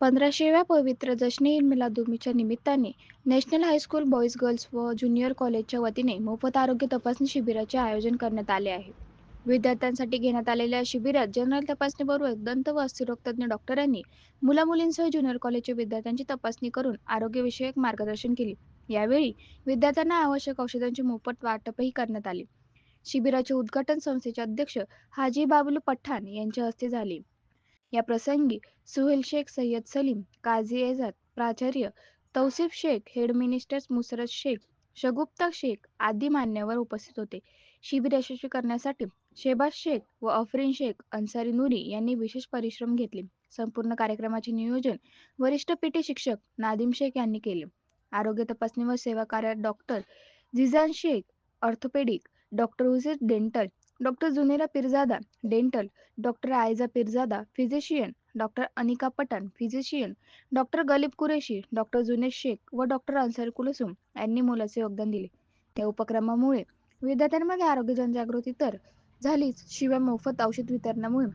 पंधराशेव्या पवित्र जश्न मिला मिलादुन्नबीच्या निमित्ताने national high school boys girls व ज्युनियर कॉलेजच्या वतीने मोफत आरोग्य तपासणी शिबिराचे आयोजन करण्यात आले आहे. विद्यार्थ्यांसाठी घेण्यात आलेल्या शिबिरात जनरल तपासणीबरोबर दंत व अस्थिरोगतज्ञ डॉक्टरांनी मुला-मुलींसह ज्युनियर कॉलेजच्या विद्यार्थ्यांची तपासणी करून आरोग्यविषयक मार्गदर्शन केले. यावेळी विद्यार्थ्यांना आवश्यक औषधांचे मोफत वाटपही करण्यात आले. शिबिराचे उद्घाटन संस्थेचे अध्यक्ष हाजी बाबुल पठाण यांच्या हस्ते झाले. या प्रसंगी सुहेल शेख सय्यद सलीम काझी एजाद प्राचार्य तौसिफ शेख हेड मिनिस्टर्स मुसरत शेख शगुप्ता शेख आदी मान्यवर उपस्थित होते. शिबिर यशस्वी करण्यासाठी शेबाज शेख व अफरीन शेख अन्सारी नुरी यांनी विशेष परिश्रम घेतले. संपूर्ण कार्यक्रमाचे नियोजन वरिष्ठ पीटी शिक्षक नादिम शेख यांनी केले. आरोग्य तपासणी व सेवा कार्यात doctor Zijan Shaikh orthopaedic doctor Hussain dental doctor Junera Pirzada dental doctor Ayja Pirzada physician doctor Anika Pathan physician doctor Galib Qureshi doctor Junaid Shaikh व डॉक्टर अन्सर कुलसुम यांनी मोलाचे योगदान दिले. या उपक्रमामुळे विद्यार्थ्यांमध्ये आरोग्य जनजागृती तर झालीच. शिवाय मोफत औषध वितरणामुळे